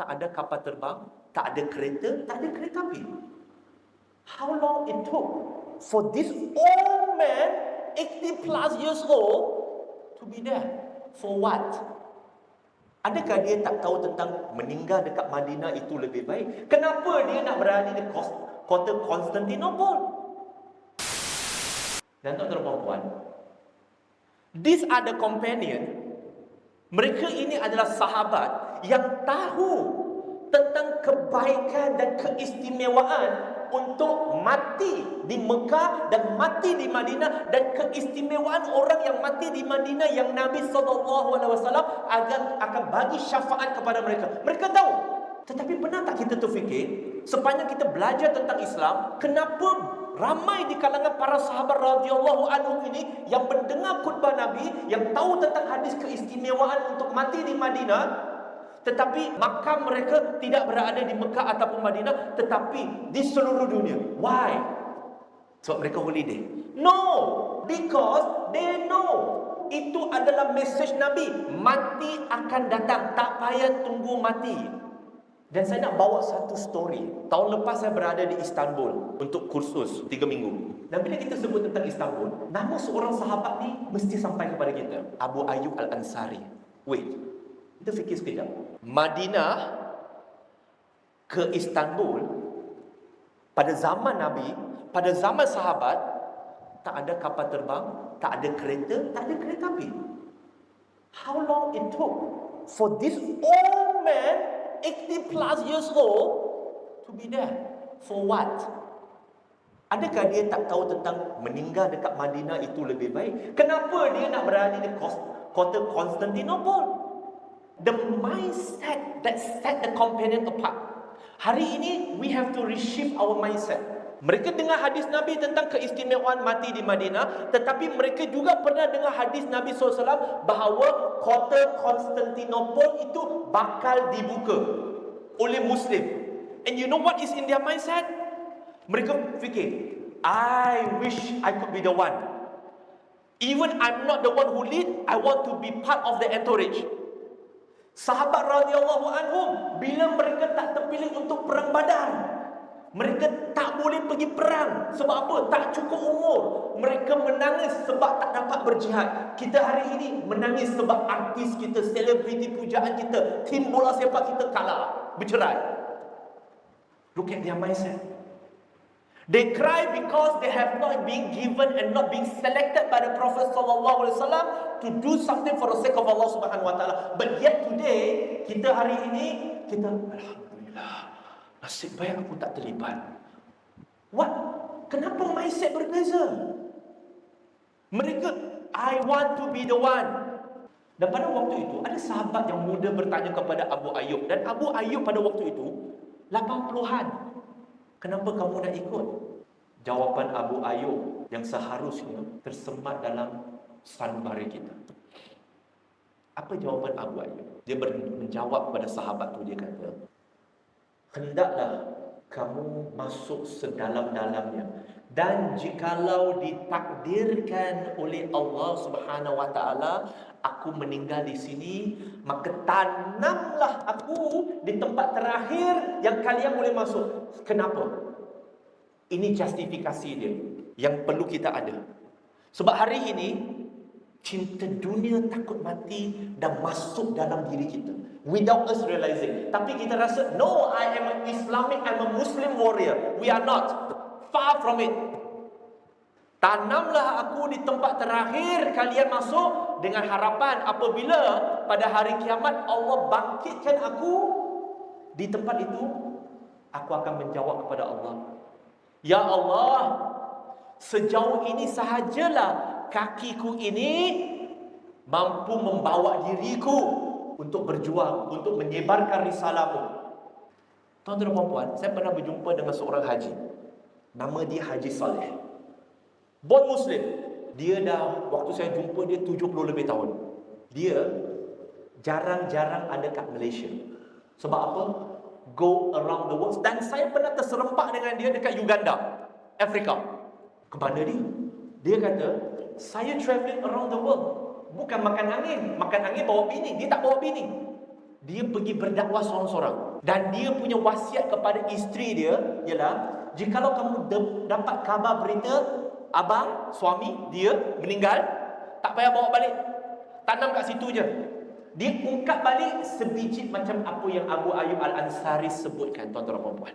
Tak ada kapal terbang, tak ada kereta, tak ada kereta api. How long it took for this old man, 80 plus years old, to be there? For what? Adakah dia tak tahu tentang meninggal dekat Madinah itu lebih baik? Kenapa dia nak berada di kota Constantinople? Dan tuan-tuan dan puan, these are the companion. Mereka ini adalah sahabat yang tahu tentang kebaikan dan keistimewaan untuk mati di Mekah dan mati di Madinah dan keistimewaan orang yang mati di Madinah yang Nabi SAW akan akan bagi syafaat kepada mereka. Mereka tahu. Tetapi pernah tak kita terfikir sepanjang kita belajar tentang Islam, kenapa ramai di kalangan para sahabat radhiyallahu anhum ini yang mendengar khutbah Nabi, yang tahu tentang hadis keistimewaan untuk mati di Madinah, tetapi makam mereka tidak berada di Mekah ataupun Madinah tetapi di seluruh dunia. Why? Sebab mereka holiday. No, because they know itu adalah message Nabi. Mati akan datang, tak payah tunggu mati. Dan saya nak bawa satu story. Tahun lepas saya berada di Istanbul untuk kursus tiga minggu. Dan bila kita sebut tentang Istanbul, nama seorang sahabat ni mesti sampai kepada kita. Abu Ayyub Al-Ansari. Wait, kita fikir sekejap. Madinah ke Istanbul pada zaman Nabi, pada zaman sahabat tak ada kapal terbang, tak ada kereta, tak ada kereta api. How long it took for this old man, 80 plus years old, to be there? For what? Adakah dia tak tahu tentang meninggal dekat Madinah itu lebih baik? Kenapa dia nak berada di kota Constantinople? The mindset that set the companion apart. Hari ini, we have to reshift our mindset. Mereka dengar hadis Nabi tentang keistimewaan mati di Madinah, tetapi mereka juga pernah dengar hadis Nabi SAW bahawa kota Constantinople itu bakal dibuka oleh Muslim. And you know what is in their mindset? Mereka fikir, I wish I could be the one. Even I'm not the one who lead, I want to be part of the entourage. Sahabat radhiyallahu anhum bila mereka tak terpilih untuk perang Badar, mereka tak boleh pergi perang sebab apa? Tak cukup umur. Mereka menangis sebab tak dapat berjihad. Kita hari ini menangis sebab artis kita, selebriti pujaan kita, tim bola sepak kita kalah, bercerai. Look at their mindset. They cry because they have not been given and not being selected by the Prophet sallallahu alaihi wasallam to do something for the sake of Allah Subhanahu wa taala. But yet today, kita hari ini kita alhamdulillah nasib baik aku tak terlibat. What? Kenapa mindset berbeza? Mereka I want to be the one. Dan pada waktu itu ada sahabat yang muda bertanya kepada Abu Ayyub dan Abu Ayyub pada waktu itu 80-an. Kenapa kamu nak ikut? Jawapan Abu Ayyub yang seharusnya tersemat dalam sanubari kita. Apa jawapan Abu Ayyub? Dia menjawab kepada sahabat tu dia kata, "Hendaklah kamu masuk sedalam-dalamnya. Dan jikalau ditakdirkan oleh Allah Subhanahu wa taala aku meninggal di sini maka tanamlah aku di tempat terakhir yang kalian boleh masuk. Kenapa? Ini justifikasi dia yang perlu kita ada. Sebab hari ini cinta dunia takut mati dan masuk dalam diri kita. Without us realizing. Tapi kita rasa no I am an Islamic I'm a Muslim warrior. We are not. Far from it. Tanamlah aku di tempat terakhir kalian masuk dengan harapan apabila pada hari kiamat Allah bangkitkan aku di tempat itu aku akan menjawab kepada Allah. Ya Allah sejauh ini sahajalah kakiku ini mampu membawa diriku untuk berjuang untuk menyebarkan risalahmu Tuan-tuan dan puan saya pernah berjumpa dengan seorang haji nama dia Haji Saleh Born Muslim. Dia dah, waktu saya jumpa dia 70 lebih tahun. Dia jarang-jarang ada kat Malaysia. Sebab apa? Go around the world. Dan saya pernah terserempak dengan dia dekat Uganda, Afrika. Ke mana dia? Dia kata, saya travelling around the world. Bukan makan angin. Makan angin bawa bini. Dia tak bawa bini. Dia pergi berdakwah seorang-seorang. Dan dia punya wasiat kepada isteri dia ialah, jikalau kamu dapat khabar berita abang, suami, dia meninggal, tak payah bawa balik. Tanam kat situ je. Dia ungkap balik sebiji macam apa yang Abu Ayub Al-Ansari sebutkan, tuan-tuan dan puan-puan.